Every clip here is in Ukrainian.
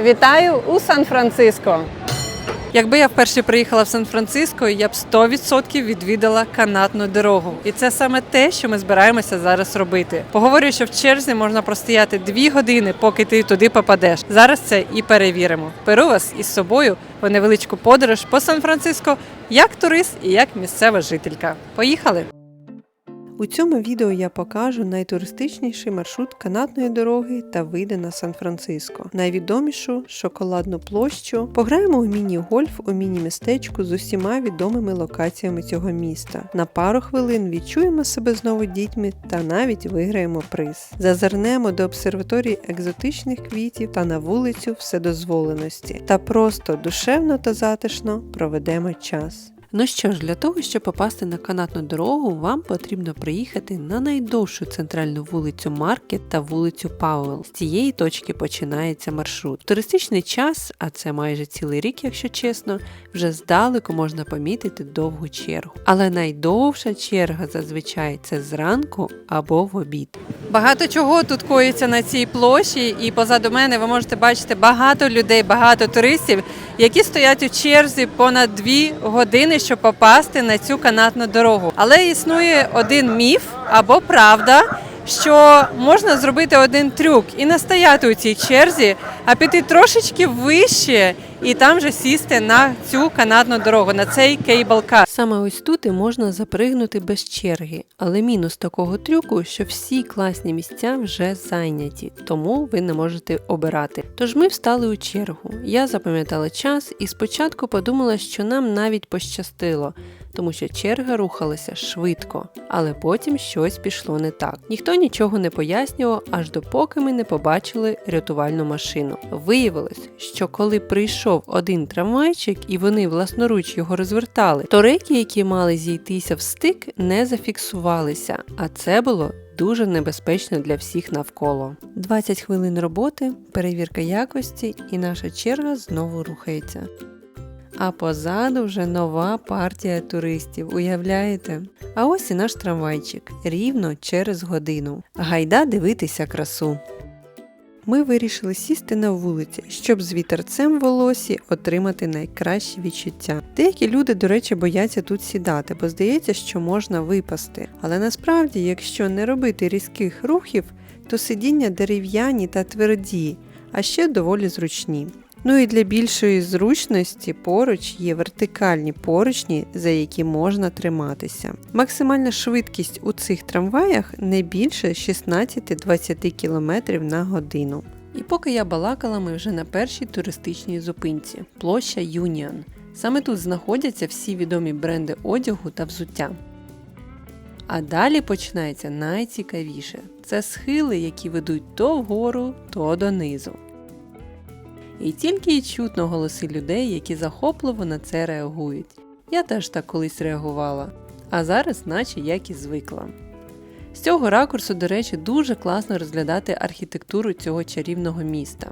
Вітаю у Сан-Франциско. Якби я вперше приїхала в Сан-Франциско, я б 100% відвідала канатну дорогу. І це саме те, що ми збираємося зараз робити. Поговорю, що в черзі можна простояти дві години, поки ти туди попадеш. Зараз це і перевіримо. Беру вас із собою в невеличку подорож по Сан-Франциско як турист і як місцева жителька. Поїхали! У цьому відео я покажу найтуристичніший маршрут канатної дороги та види на Сан-Франциско, найвідомішу шоколадну площу. Пограємо у міні-гольф у міні-містечку з усіма відомими локаціями цього міста. На пару хвилин відчуємо себе знову дітьми та навіть виграємо приз. Зазирнемо до обсерваторії екзотичних квітів та на вулицю вседозволеності. Та просто душевно та затишно проведемо час. Ну що ж, для того, щоб попасти на канатну дорогу, вам потрібно приїхати на найдовшу центральну вулицю Маркет та вулицю Пауел. З цієї точки починається маршрут. Туристичний час, а це майже цілий рік, якщо чесно, вже здалеку можна помітити довгу чергу. Але найдовша черга зазвичай це зранку або в обід. Багато чого тут коїться на цій площі, і позаду мене ви можете бачити багато людей, багато туристів, які стоять у черзі понад дві години, щоб попасти на цю канатну дорогу. Але існує один міф або правда. Що можна зробити один трюк і не стояти у цій черзі, а піти трошечки вище і там же сісти на цю канатну дорогу, на цей кейбл-кар. Саме ось тут і можна запригнути без черги, але мінус такого трюку, що всі класні місця вже зайняті, тому ви не можете обирати. Тож ми встали у чергу. Я запам'ятала час і спочатку подумала, що нам навіть пощастило. Тому що черга рухалася швидко, але потім щось пішло не так. Ніхто нічого не пояснював, аж допоки ми не побачили рятувальну машину. Виявилось, що коли прийшов один трамвайчик і вони власноруч його розвертали, то реки, які мали зійтися в стик, не зафіксувалися, а це було. Дуже небезпечно для всіх навколо. 20 хвилин роботи, перевірка якості, і наша черга знову рухається. А позаду вже нова партія туристів, уявляєте? А ось і наш трамвайчик, рівно через годину. Гайда дивитися красу. Ми вирішили сісти на вулиці, щоб з вітерцем в волосі отримати найкращі відчуття. Деякі люди, до речі, бояться тут сідати, бо здається, що можна випасти. Але насправді, якщо не робити різких рухів, то сидіння дерев'яні та тверді, а ще доволі зручні. Ну і для більшої зручності поруч є вертикальні поручні, за які можна триматися. Максимальна швидкість у цих трамваях не більше 16-20 км на годину. І поки я балакала, ми вже на першій туристичній зупинці площа Юніон. Саме тут знаходяться всі відомі бренди одягу та взуття. А далі починається найцікавіше це схили, які ведуть то вгору, то донизу. І тільки й чутно голоси людей, які захопливо на це реагують. Я теж так колись реагувала, а зараз, наче як і звикла. З цього ракурсу, до речі, дуже класно розглядати архітектуру цього чарівного міста.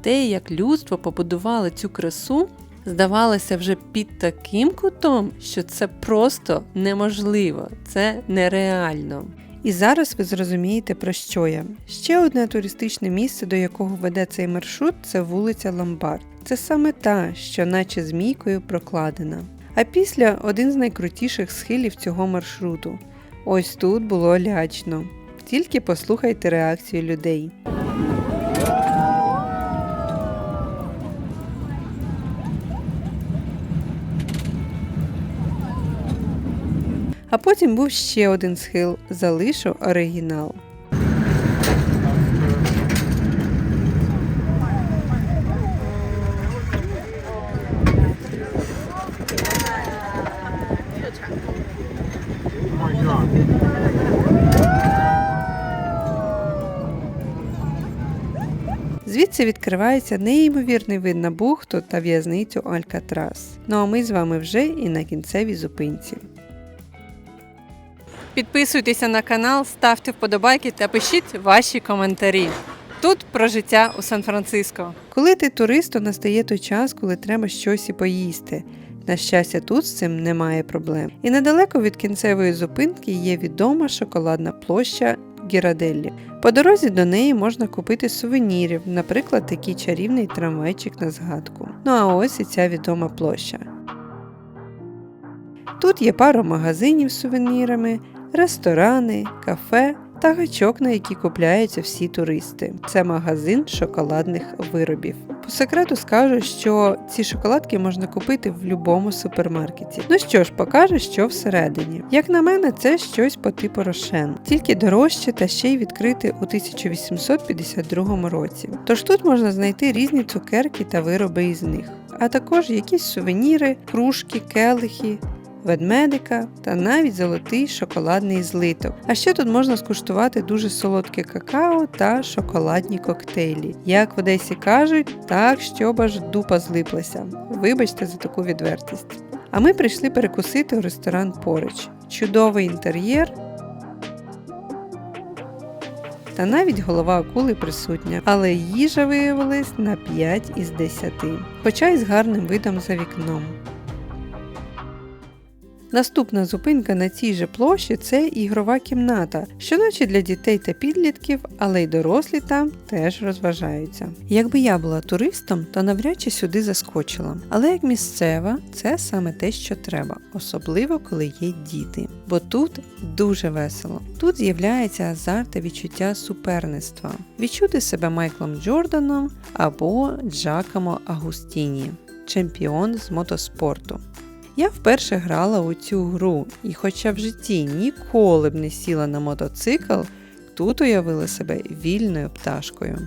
Те, як людство побудувало цю красу, здавалося вже під таким кутом, що це просто неможливо, це нереально. І зараз ви зрозумієте, про що я. Ще одне туристичне місце, до якого веде цей маршрут, це вулиця Ломбард. Це саме та, що наче змійкою прокладена. А після один з найкрутіших схилів цього маршруту. Ось тут було лячно. Тільки послухайте реакцію людей. А потім був ще один схил, залишу оригінал. Звідси відкривається неймовірний вид на бухту та в'язницю Алькатрас. Ну а ми з вами вже і на кінцевій зупинці. Підписуйтеся на канал, ставте вподобайки та пишіть ваші коментарі. Тут про життя у Сан-Франциско. Коли ти турист, то настає той час, коли треба щось і поїсти. На щастя, тут з цим немає проблем. І недалеко від кінцевої зупинки є відома шоколадна площа Гіраделлі. По дорозі до неї можна купити сувенірів, наприклад, такий чарівний трамвайчик на згадку. Ну а ось і ця відома площа. Тут є пара магазинів з сувенірами, ресторани, кафе та гачок, на які купляються всі туристи. Це магазин шоколадних виробів. По секрету скажу, що ці шоколадки можна купити в будь-якому супермаркеті. Ну що ж, покажу, що всередині. Як на мене, це щось по типу Рошен, тільки дорожче та ще й відкрите у 1852 році. Тож тут можна знайти різні цукерки та вироби із них, а також якісь сувеніри, кружки, келихи, ведмедика та навіть золотий шоколадний злиток. А ще тут можна скуштувати дуже солодке какао та шоколадні коктейлі. Як в Одесі кажуть, так щоб аж дупа злиплася. Вибачте за таку відвертість. А ми прийшли перекусити у ресторан поруч. Чудовий інтер'єр. Та навіть голова акули присутня, але їжа виявилась на 5 із 10, хоча й з гарним видом за вікном. Наступна зупинка на цій же площі це ігрова кімната, щоночі для дітей та підлітків, але й дорослі там теж розважаються. Якби я була туристом, то навряд чи сюди заскочила. Але як місцева, це саме те, що треба, особливо коли є діти. Бо тут дуже весело. Тут з'являється азарт та відчуття суперництва, відчути себе Майклом Джорданом або Джакомо Агустіні, чемпіон з мотоспорту. Я вперше грала у цю гру, і хоча в житті ніколи б не сіла на мотоцикл, тут уявила себе вільною пташкою.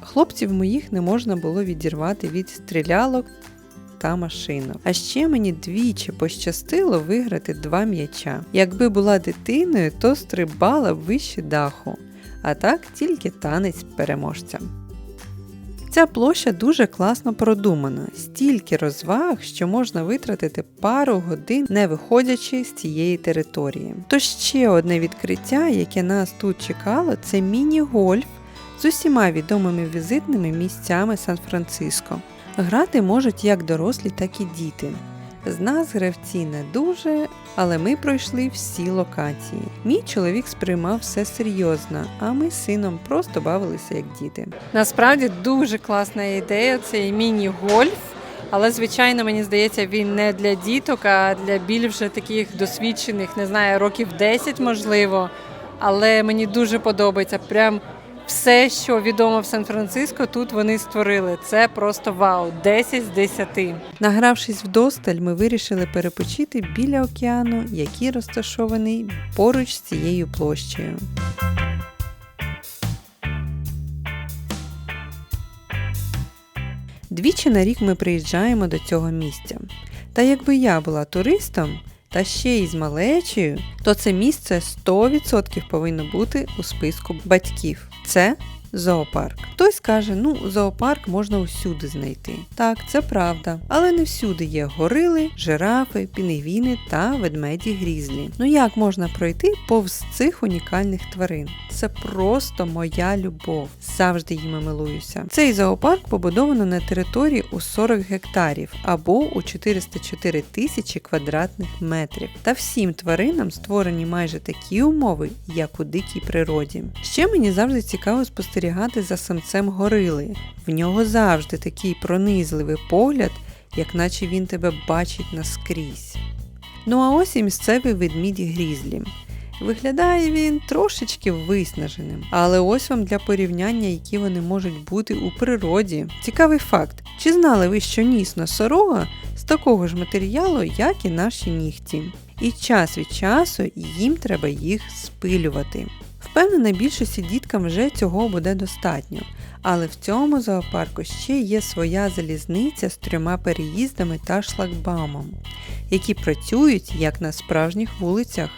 Хлопців моїх не можна було відірвати від стрілялок та машинок. А ще мені двічі пощастило виграти два м'яча. Якби була дитиною, то стрибала б вище даху, а так тільки танець переможця. Ця площа дуже класно продумана, стільки розваг, що можна витратити пару годин, не виходячи з цієї території. То ще одне відкриття, яке нас тут чекало, це міні-гольф з усіма відомими візитними місцями Сан-Франциско. Грати можуть як дорослі, так і діти. З нас гравці не дуже, але ми пройшли всі локації. Мій чоловік сприймав все серйозно, а ми з сином просто бавилися як діти. Насправді дуже класна ідея цей міні-гольф. Але, звичайно, мені здається, він не для діток, а для більш вже таких досвідчених, не знаю, років 10, можливо. Але мені дуже подобається. Прям все, що відомо в Сан-Франциско, тут вони створили. Це просто вау, 10 з 10. Награвшись вдосталь, ми вирішили перепочити біля океану, який розташований поруч з цією площею. Двічі на рік ми приїжджаємо до цього місця. Та якби я була туристом, та ще й з малечею, то це місце 100% повинно бути у списку батьків. Це зоопарк. Хтось каже, ну зоопарк можна усюди знайти. Так, це правда. Але не всюди є горили, жирафи, пінгвіни та ведмеді грізлі. Ну як можна пройти повз цих унікальних тварин? Це просто моя любов. Завжди їми милуюся. Цей зоопарк побудовано на території у 40 гектарів або у 404 тисячі квадратних метрів. Та всім тваринам створені майже такі умови, як у дикій природі. Ще мені завжди цікаво спостерігати за самцем горили. В нього завжди такий пронизливий погляд, як наче він тебе бачить наскрізь. Ну а ось і місцевий ведмідь Грізлі. Виглядає він трошечки виснаженим, але ось вам для порівняння, які вони можуть бути у природі. Цікавий факт: чи знали ви, що ніс носорога з такого ж матеріалу, як і наші нігті? І час від часу їм треба їх спилювати. Впевнена, більшості діткам вже цього буде достатньо, але в цьому зоопарку ще є своя залізниця з трьома переїздами та шлагбамом, які працюють як на справжніх вулицях.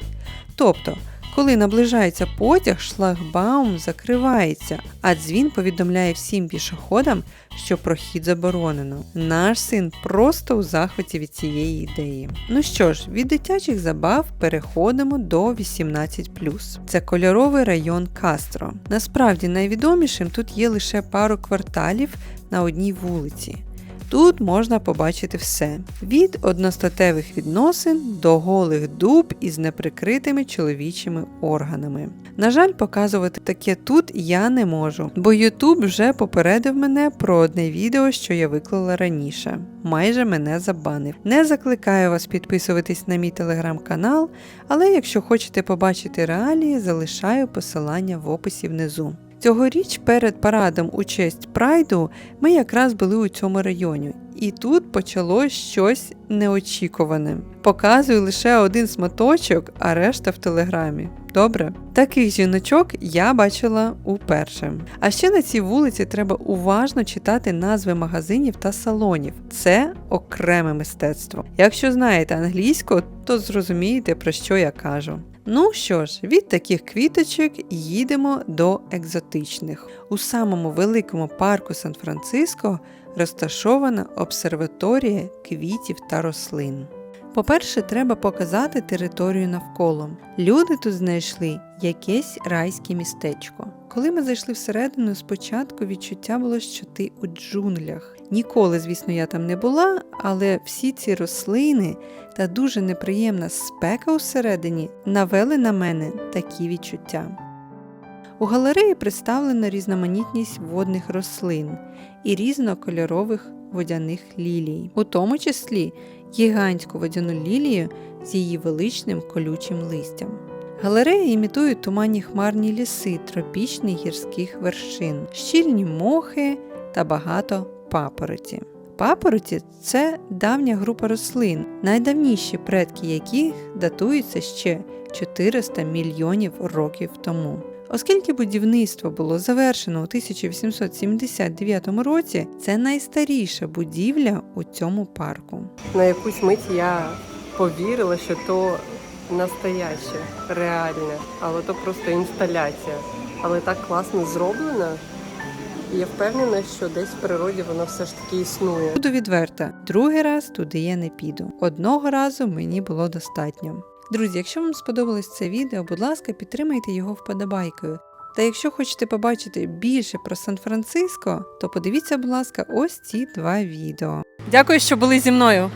Тобто, коли наближається потяг, шлагбаум закривається, а дзвін повідомляє всім пішоходам, що прохід заборонено. Наш син просто у захваті від цієї ідеї. Ну що ж, від дитячих забав переходимо до 18. Це кольоровий район Кастро. Насправді найвідомішим тут є лише пару кварталів на одній вулиці. Тут можна побачити все: від одностатевих відносин до голих дуб із неприкритими чоловічими органами. На жаль, показувати таке тут я не можу, бо YouTube вже попередив мене про одне відео, що я виклала раніше. Майже мене забанив. Не закликаю вас підписуватись на мій телеграм-канал, але якщо хочете побачити реалії, залишаю посилання в описі внизу. Цьогоріч перед парадом у честь Прайду ми якраз були у цьому районі, і тут почалось щось неочікуване. Показую лише один смоточок, а решта в телеграмі. Добре, таких жіночок я бачила уперше. А ще на цій вулиці треба уважно читати назви магазинів та салонів. Це окреме мистецтво. Якщо знаєте англійську, то зрозумієте про що я кажу. Ну що ж, від таких квіточок їдемо до екзотичних. У самому великому парку Сан-Франциско розташована обсерваторія квітів та рослин. По-перше, треба показати територію навколо. Люди тут знайшли якесь райське містечко. Коли ми зайшли всередину, спочатку відчуття було, що ти у джунглях. Ніколи, звісно, я там не була, але всі ці рослини та дуже неприємна спека усередині навели на мене такі відчуття. У галереї представлена різноманітність водних рослин і різнокольорових водяних лілій, у тому числі гігантську водяну лілію з її величним колючим листям. Галереї імітують туманні хмарні ліси тропічних гірських вершин, щільні мохи та багато папороті. Папороті це давня група рослин, найдавніші предки яких датуються ще 400 мільйонів років тому. Оскільки будівництво було завершено у 1879 році, це найстаріша будівля у цьому парку. На якусь мить я повірила, що то настояще, реальне, але то просто інсталяція. Але так класно зроблено. Я впевнена, що десь в природі воно все ж таки існує. Буду відверта, другий раз туди я не піду. Одного разу мені було достатньо. Друзі, якщо вам сподобалось це відео, будь ласка, підтримайте його вподобайкою. Та якщо хочете побачити більше про Сан-Франциско, то подивіться, будь ласка, ось ці два відео. Дякую, що були зі мною.